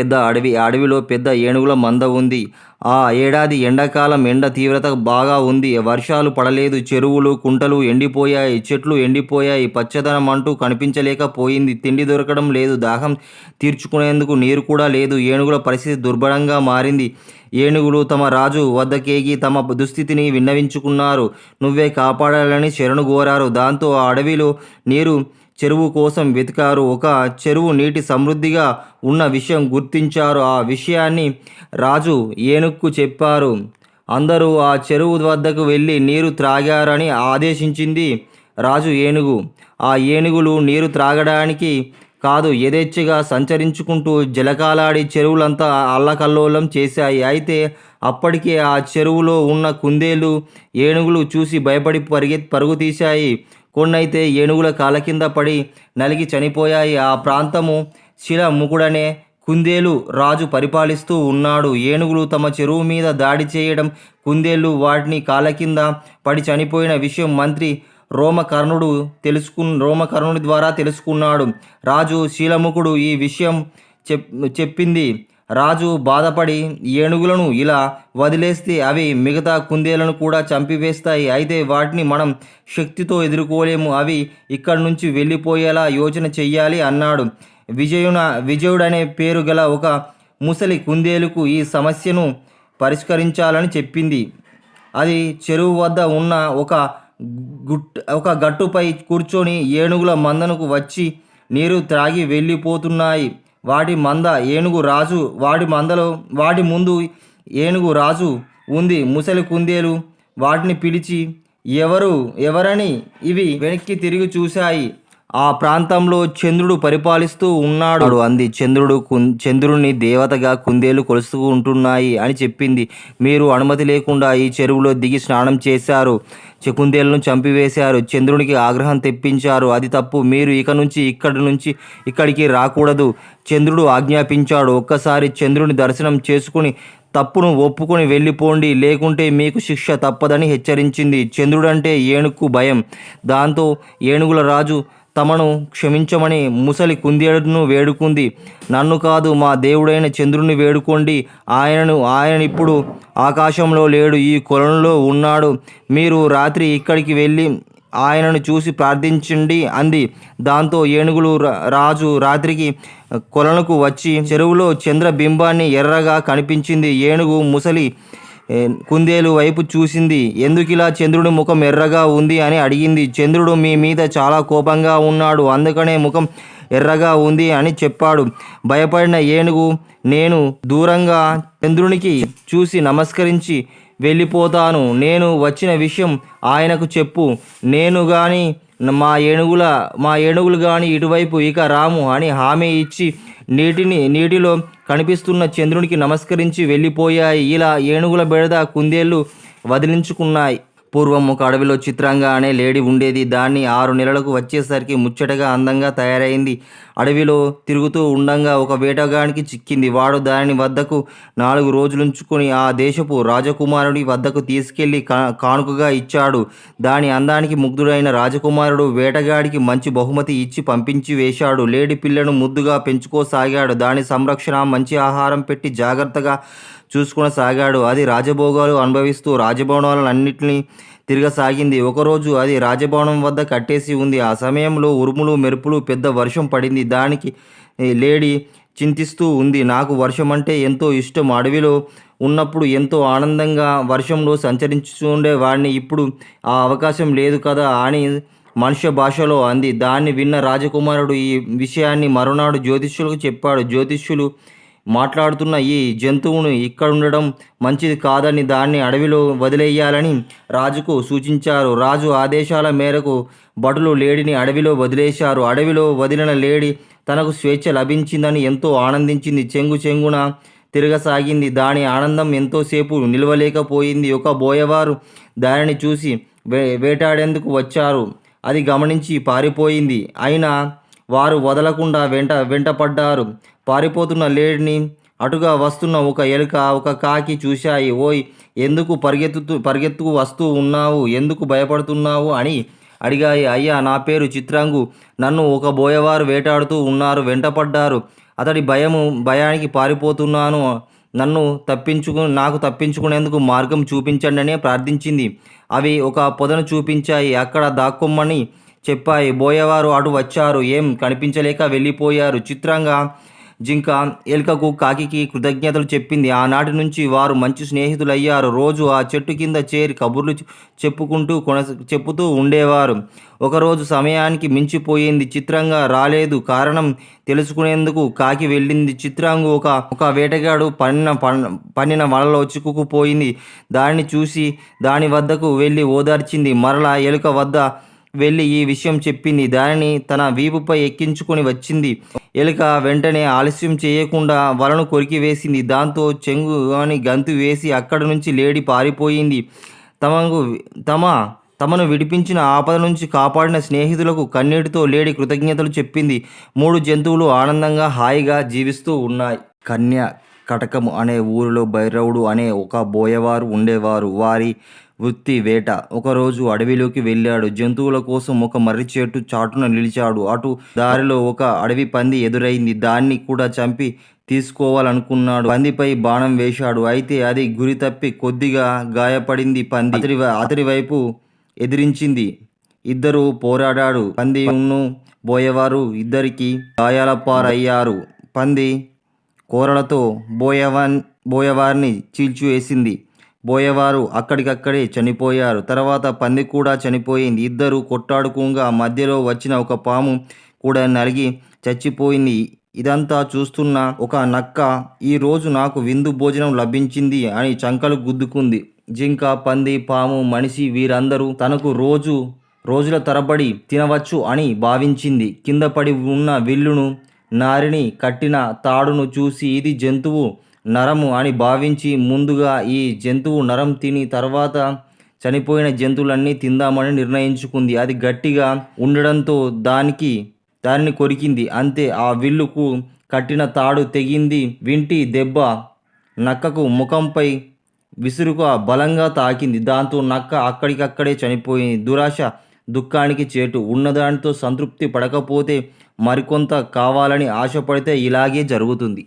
పెద్ద అడవి అడవిలో పెద్ద ఏనుగుల మంద ఉంది. ఆ ఏడాది ఎండాకాలం ఎండ తీవ్రత బాగా ఉంది. వర్షాలు పడలేదు చెరువులు కుంటలు ఎండిపోయాయి చెట్లు ఎండిపోయాయి. పచ్చదనం అంటూ కనిపించలేకపోయింది. తిండి దొరకడం లేదు దాహం తీర్చుకునేందుకు నీరు కూడా లేదు. ఏనుగుల పరిస్థితి దుర్భరంగా మారింది. ఏనుగులు తమ రాజు వద్దకేగి తమ దుస్థితిని విన్నవించుకున్నారు. నువ్వే కాపాడాలని శరణు కోరారు. దాంతో ఆ అడవిలో నీరు చెరువు కోసం వెతికారు. ఒక చెరువు నీటి సమృద్ధిగా ఉన్న విషయం గుర్తించారు. ఆ విషయాన్ని రాజు ఏనుక్కు చెప్పారు. అందరూ ఆ చెరువు వద్దకు వెళ్ళి నీరు త్రాగారని ఆదేశించింది రాజు ఏనుగు. ఆ ఏనుగులు నీరు త్రాగడానికి కాదు యథేచ్ఛగా సంచరించుకుంటూ జలకాలాడి చెరువులంతా అల్లకల్లోలం చేశాయి. అయితే అప్పటికే ఆ చెరువులో ఉన్న కుందేలు ఏనుగులు చూసి భయపడి పరిగె పరుగు తీశాయి. కొన్నైతే ఏనుగుల కాల కింద పడి నలిగి చనిపోయాయి. ఆ ప్రాంతము శిల ముకుడనే కుందేలు రాజు పరిపాలిస్తూ ఉన్నాడు. ఏనుగులు తమ చెరువు మీద దాడి చేయడం కుందేళ్ళు వాటిని కాళ్ళ కింద పడి చనిపోయిన విషయం మంత్రి రోమకర్ణుడు తెలుసుకు రోమకర్ణుడి ద్వారా తెలుసుకున్నాడు. రాజు శీలముఖుడు ఈ విషయం చెప్ చెప్పింది రాజు బాధపడి ఏనుగులను ఇలా వదిలేస్తే అవి మిగతా కుందేలను కూడా చంపివేస్తాయి. అయితే వాటిని మనం శక్తితో ఎదుర్కోలేము. అవి ఇక్కడి నుంచి వెళ్ళిపోయేలా యోచన చెయ్యాలి అన్నాడు. విజయున విజయుడనే పేరు గల ఒక ముసలి కుందేలుకు ఈ సమస్యను పరిష్కరించాలని చెప్పింది. అది చెరువు వద్ద ఉన్న ఒక గుట్ ఒక గట్టుపై కూర్చొని ఏనుగుల మందనకు వచ్చి నీరు త్రాగి వెళ్ళిపోతున్నాయి. వాటి మంద ఏనుగు రాజు వాటి మందలో వాటి ముందు ఏనుగు రాజు ఉంది ముసలి కుందేలు వాటిని పిలిచి ఎవరు ఎవరని ఇవి వెనక్కి తిరిగి చూశాయి. ఆ ప్రాంతంలో చంద్రుడు పరిపాలిస్తూ ఉన్నాడు. అంది చంద్రుడు కుం చంద్రుడిని దేవతగా కుందేలు కొలుస్తూ ఉంటున్నాయి అని చెప్పింది. మీరు అనుమతి లేకుండా ఈ చెరువులో దిగి స్నానం చేశారు. చె- చంపివేశారు. చంద్రునికి ఆగ్రహం తెప్పించారు. అది తప్పు. మీరు ఇక నుంచి ఇక్కడి నుంచి ఇక్కడికి రాకూడదు. చంద్రుడు ఆజ్ఞాపించాడు. ఒక్కసారి చంద్రుని దర్శనం చేసుకుని తప్పును ఒప్పుకొని వెళ్ళిపోండి. లేకుంటే మీకు శిక్ష తప్పదని హెచ్చరించింది. చంద్రుడంటే ఏనుగుకు భయం. దాంతో ఏనుగుల రాజు తమను క్షమించమని ముసలి కుందేడును వేడుకుంది. నన్ను కాదు మా దేవుడైన చంద్రుని వేడుకోండి. ఆయనను ఆయన ఇప్పుడు ఆకాశంలో లేడు ఈ కొలంలో ఉన్నాడు. మీరు రాత్రి ఇక్కడికి వెళ్ళి ఆయనను చూసి ప్రార్థించండి అంది. దాంతో ఏనుగులు రాజు రాత్రికి కొలనుకు వచ్చి చెరువులో చంద్రబింబాన్ని ఎర్రగా కనిపించింది. ఏనుగు ముసలి కుందేలు వైపు చూసింది. ఎందుకిలా చంద్రుడి ముఖం ఎర్రగా ఉంది అని అడిగింది. చంద్రుడు మీ మీద చాలా కోపంగా ఉన్నాడు. అందుకనే ముఖం ఎర్రగా ఉంది అని చెప్పాడు. భయపడిన ఏనుగు నేను దూరంగా చంద్రునికి చూసి నమస్కరించి వెళ్ళిపోతాను. నేను వచ్చిన విషయం ఆయనకు చెప్పు. నేను కానీ మా ఏనుగుల మా ఏనుగులు కానీ ఇటువైపు ఇక రాము అని హామీ ఇచ్చి నీటిని నీటిలో కనిపిస్తున్న చంద్రునికి నమస్కరించి వెళ్ళిపోయాయి. ఇలా ఏనుగుల బెడద కుందేళ్ళు వదిలించుకున్నాయి. పూర్వం ఒక అడవిలో చిత్రంగా అనే లేడీ ఉండేది. దాన్ని ఆరు నెలలకు వచ్చేసరికి ముచ్చటగా అందంగా తయారైంది. అడవిలో తిరుగుతూ ఉండంగా ఒక వేటగానికి చిక్కింది. వాడు దాని వద్దకు నాలుగు రోజులుంచుకొని ఆ దేశపు రాజకుమారుడి వద్దకు తీసుకెళ్ళి కా కానుకగా ఇచ్చాడు. దాని అందానికి ముగ్ధుడైన రాజకుమారుడు వేటగాడికి మంచి బహుమతి ఇచ్చి పంపించి వేశాడు. లేడి పిల్లను ముద్దుగా పెంచుకోసాగాడు. దాని సంరక్షణ మంచి ఆహారం పెట్టి జాగ్రత్తగా చూసుకునసాగాడు. అది రాజభోగాలు అనుభవిస్తూ రాజభవనాలన్నింటినీ తిరగసాగింది. ఒకరోజు అది రాజభవనం వద్ద కట్టేసి ఉంది. ఆ సమయంలో ఉరుములు మెరుపులు పెద్ద వర్షం పడింది. దానికి లేడీ చింతిస్తూ ఉంది. నాకు వర్షం అంటే ఎంతో ఇష్టం. అడవిలో ఉన్నప్పుడు ఎంతో ఆనందంగా వర్షంలో సంచరించుండే వాడిని ఇప్పుడు ఆ అవకాశం లేదు కదా అని మనుష్య భాషలో అంది. దాన్ని విన్న రాజకుమారుడు ఈ విషయాన్ని మరునాడు జ్యోతిష్యులకు చెప్పాడు. జ్యోతిష్యులు మాట్లాడుతున్న ఈ జంతువును ఇక్కడ ఉండడం మంచిది కాదని దాన్ని అడవిలో వదిలేయాలని రాజుకు సూచించారు. రాజు ఆదేశాల మేరకు భటులు లేడిని అడవిలో వదిలేశారు. అడవిలో వదిలిన లేడి తనకు స్వేచ్ఛ లభించిందని ఎంతో ఆనందించింది. చెంగు చెంగున తిరగసాగింది. దాని ఆనందం ఎంతోసేపు నిలవలేకపోయింది. ఒక బోయవారు దానిని చూసి వే వేటాడేందుకు వచ్చారు? అది గమనించి పారిపోయింది. అయినా వారు వదలకుండా వెంట వెంటపడ్డారు. పారిపోతున్న లేడిని అటుగా వస్తున్న ఒక ఎలుక ఒక కాకి చూశాయి. ఓయ్ ఎందుకు పరిగెత్తుతూ పరిగెత్తుకు వస్తూ ఉన్నావు? ఎందుకు భయపడుతున్నావు అని అడిగాయి. అయ్యా నా పేరు చిత్రాంగు. నన్ను ఒక బోయవారు వేటాడుతూ ఉన్నారు వెంటపడ్డారు. అతడి భయము భయానికి పారిపోతున్నాను. నన్ను తప్పించుకు నాకు తప్పించుకునేందుకు మార్గం చూపించండి అని ప్రార్థించింది. అవి ఒక పొదను చూపించాయి. అక్కడ దాక్కొమ్మని చెప్పాయి. బోయేవారు అటు వచ్చారు. ఏం కనిపించలేక వెళ్ళిపోయారు. చిత్రంగా జింక ఎలుకకు కాకికి కృతజ్ఞతలు చెప్పింది. ఆనాటి నుంచి వారు మంచి స్నేహితులయ్యారు. రోజు ఆ చెట్టు కింద చేరి కబుర్లు చెప్పుకుంటూ కొన చెప్పుతూ ఉండేవారు. ఒకరోజు సమయానికి మించిపోయింది. చిత్రంగా రాలేదు. కారణం తెలుసుకునేందుకు కాకి వెళ్ళింది. చిత్రాంగు ఒక ఒక వేటగాడు పన్నిన పన్నిన వలలో చిక్కుకుపోయింది దానిని చూసి దాని వద్దకు వెళ్ళి ఓదార్చింది. మరలా ఎలుక వద్ద వెళ్ళి ఈ విషయం చెప్పింది. దానిని తన వీపుపై ఎక్కించుకొని వచ్చింది. ఎలుక వెంటనే ఆలస్యం చేయకుండా వలను కొరికి వేసింది. దాంతో చెంగు అని గంతు వేసి అక్కడి నుంచి లేడి పారిపోయింది. తమకు తమ తమను విడిపించిన ఆపద నుంచి కాపాడిన స్నేహితులకు కన్నీటితో లేడి కృతజ్ఞతలు చెప్పింది. మూడు జంతువులు ఆనందంగా హాయిగా జీవిస్తూ ఉన్నాయి. కన్య కటకము అనే ఊరిలో భైరవుడు అనే ఒక బోయవారు ఉండేవారు. వారి వృత్తి వేట. ఒకరోజు అడవిలోకి వెళ్ళాడు. జంతువుల కోసం ఒక మర్రి చెట్టు చాటున నిలిచాడు. అటు దారిలో ఒక అడవి పంది ఎదురైంది. దాన్ని కూడా చంపి తీసుకోవాలనుకున్నాడు. పందిపై బాణం వేశాడు. అయితే అది గురి తప్పి కొద్దిగా గాయపడింది పంది. అతడి అతడి వైపు ఎదిరించింది. ఇద్దరు పోరాడాడు పంది ఉన్ను బోయేవారు ఇద్దరికి గాయాల పారయ్యారు. పంది కోరలతో బోయవాన్ బోయవారిని చీల్చివేసింది. పోయేవారు అక్కడికక్కడే చనిపోయారు. తర్వాత పంది కూడా చనిపోయింది. ఇద్దరు కొట్టాడుకుంగా మధ్యలో వచ్చిన ఒక పాము కూడా నలిగి చచ్చిపోయింది. ఇదంతా చూస్తున్న ఒక నక్క ఈ రోజు నాకు విందు భోజనం లభించింది అని చంకలు గుద్దుకుంది. జింక పంది పాము మనిషి వీరందరూ తనకు రోజు రోజుల తరబడి తినవచ్చు అని భావించింది. కింద పడి ఉన్న విల్లును నారిని కట్టిన తాడును చూసి ఇది జంతువు నరము అని భావించి ముందుగా ఈ జంతువు నరం తిని తర్వాత చనిపోయిన జంతువులన్నీ తిందామని నిర్ణయించుకుంది. అది గట్టిగా ఉండడంతో దానికి దానిని కొరికింది. అంతే ఆ విల్లుకు కట్టిన తాడు తెగింది. వింటి దెబ్బ నక్కకు ముఖంపై విసురుగా బలంగా తాకింది. దాంతో నక్క అక్కడికక్కడే చనిపోయింది. దురాశ దుఃఖానికి చేటు. ఉన్నదానితో సంతృప్తి పడకపోతే మరికొంత కావాలని ఆశపడితే ఇలాగే జరుగుతుంది.